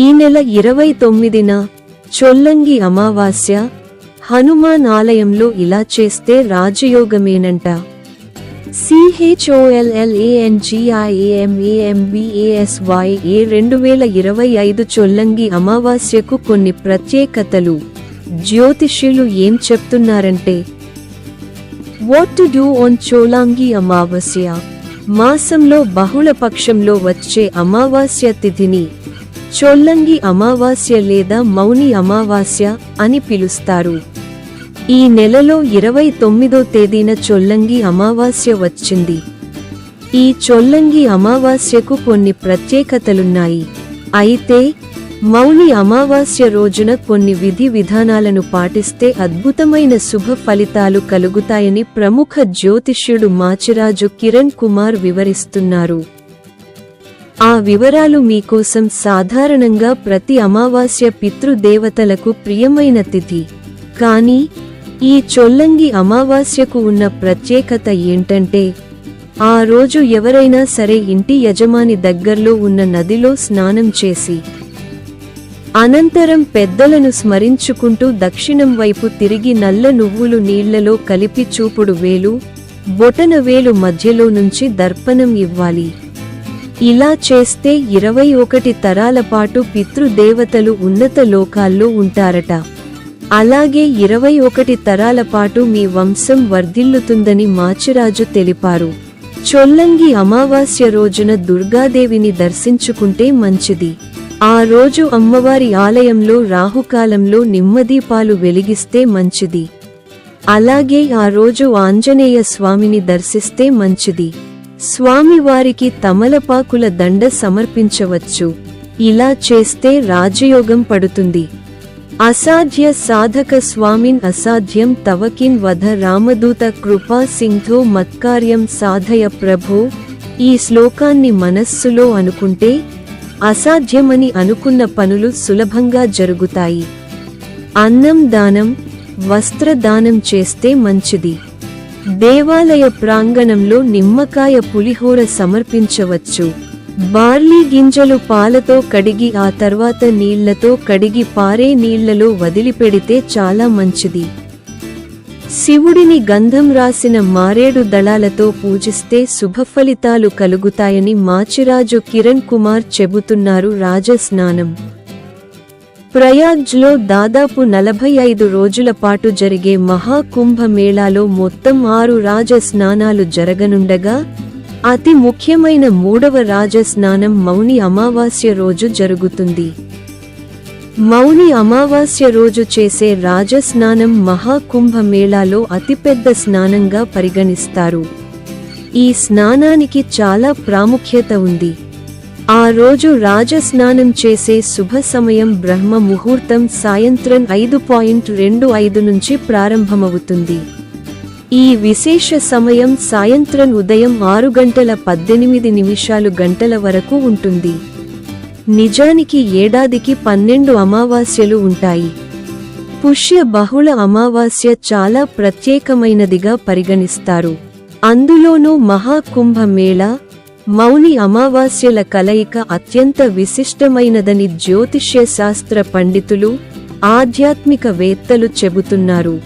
ఈ నెల ఇరవై తొమ్మిదిన చొల్లంగి అమావాస్య హనుమాన్ ఆలయంలో ఇలా చేస్తే రాజయోగమేనంట. సిహెచ్ఓఎల్ఎల్ఏఎన్జిఐఏఎంఏఎంబిఏఎస్వై ఏ రెండు వేల ఇరవై ఐదు చొల్లంగి అమావాస్యకు కొన్ని ప్రత్యేకతలు. జ్యోతిష్యులు ఏం చెప్తున్నారంటే what to do on Cholangi Amavasya? మాసంలో బహుళ పక్షంలో వచ్చే అమావాస్య తిథిని చొల్లంగి అమావాస్య లేదా మౌని అమావాస్య అని పిలుస్తారు. ఈ నెలలో ఇరవై తొమ్మిదో తేదీన చొల్లంగి అమావాస్య వచ్చింది. ఈ చొల్లంగి అమావాస్యకు కొన్ని ప్రత్యేకతలున్నాయి. అయితే మౌని అమావాస్య రోజున కొన్ని విధి విధానాలను పాటిస్తే అద్భుతమైన శుభ ఫలితాలు కలుగుతాయని ప్రముఖ జ్యోతిష్యుడు మాచిరాజు కిరణ్ కుమార్ వివరిస్తున్నారు. ఆ వివరాలు మీకోసం సాధారణంగా ప్రతి అమావాస్య పితృదేవతలకు ప్రియమైన తిథి. కానీ ఈ చొల్లంగి అమావాస్యకు ఉన్న ప్రత్యేకత ఏంటంటే ఆ రోజు ఎవరైనా సరే ఇంటి యజమాని దగ్గర్లో ఉన్న నదిలో స్నానం చేసి అనంతరం పెద్దలను స్మరించుకుంటూ దక్షిణం వైపు తిరిగి నల్ల నువ్వులు నీళ్ళలో కలిపి చూపుడు వేలు బొటన వేలు మధ్యలో నుంచి దర్పణం ఇవ్వాలి. ఇలా చేస్తే ఇరవై ఒకటి తరాల పాటు పితృదేవతలు ఉన్నత లోకాల్లో ఉంటారట. అలాగే ఇరవై ఒకటి తరాల పాటు మీ వంశం వర్ధిల్లుతుందని మాచిరాజు తెలిపారు. చొల్లంగి అమావాస్య రోజున దుర్గాదేవిని దర్శించుకుంటే మంచిది. ఆ రోజు అమ్మవారి ఆలయంలో రాహుకాలంలో నిమ్మదీపాలు వెలిగిస్తే మంచిది. అలాగే ఆ రోజు ఆంజనేయ స్వామిని దర్శిస్తే మంచిది. స్వామివారికి తమలపాకుల దండ సమర్పించవచ్చు. ఇలా చేస్తే రాజయోగం పడుతుంది. అసాధ్య సాధక స్వామిన్ అసాధ్యం తవకిన్ వధ రామదూత కృపా సింధో మత్కార్యం సాధయ ప్రభో. ఈ శ్లోకాన్ని మనస్సులో అనుకుంటే అసాధ్యమని అనుకున్న పనులు సులభంగా జరుగుతాయి. అన్నం దానం వస్త్రదానం చేస్తే మంచిది. దేవాలయ ప్రాంగణంలో నిమ్మకాయ పులిహోర సమర్పించవచ్చు. బార్లీ గింజలు పాలతో కడిగి ఆ తర్వాత నీళ్ళతో కడిగి పారే నీళ్ళలో వదిలిపెడితే చాలా మంచిది. శివుడిని గంధం రాసిన మారేడు దళాలతో పూజిస్తే శుభఫలితాలు కలుగుతాయని మాచిరాజు కిరణ్ కుమార్ చెబుతున్నారు రాజస్నానం. ప్రయాగ్లో దాదాపు నలభై ఐదు రోజుల పాటు జరిగే మహాకుంభ మేళాలో మొత్తం ఆరు రాజ స్నానాలు జరగనుండగా అతి ముఖ్యమైన మూడవ రాజ స్నానం మౌని అమావాస్య రోజు జరుగుతుంది. మౌని అమావాస్య రోజు చేసే రాజస్నానం మహాకుంభ మేళాలో అతిపెద్ద స్నానంగా పరిగణిస్తారు. ఈ స్నానానికి చాలా ప్రాముఖ్యత ఉంది. ఆ రోజు రాజస్నానం చేసే శుభ సమయం బ్రహ్మ ముహూర్తం సాయంత్రం ఐదు పాయింట్ రెండు ఐదు నుంచి ప్రారంభమవుతుంది. ఈ విశేష సమయం సాయంత్రం ఉదయం ఆరు గంటల పద్దెనిమిది నిమిషాలు గంటల వరకు ఉంటుంది. నిజానికి ఏడాదికి పన్నెండు అమావాస్యలు ఉంటాయి. పుష్య బహుళ అమావాస్య చాలా ప్రత్యేకమైనదిగా పరిగణిస్తారు. అందులోనూ మహాకుంభమేళా మౌని అమావాస్యల కలయిక అత్యంత విశిష్టమైనదని జ్యోతిష్య శాస్త్ర పండితులు ఆధ్యాత్మిక వేత్తలు చెబుతున్నారు.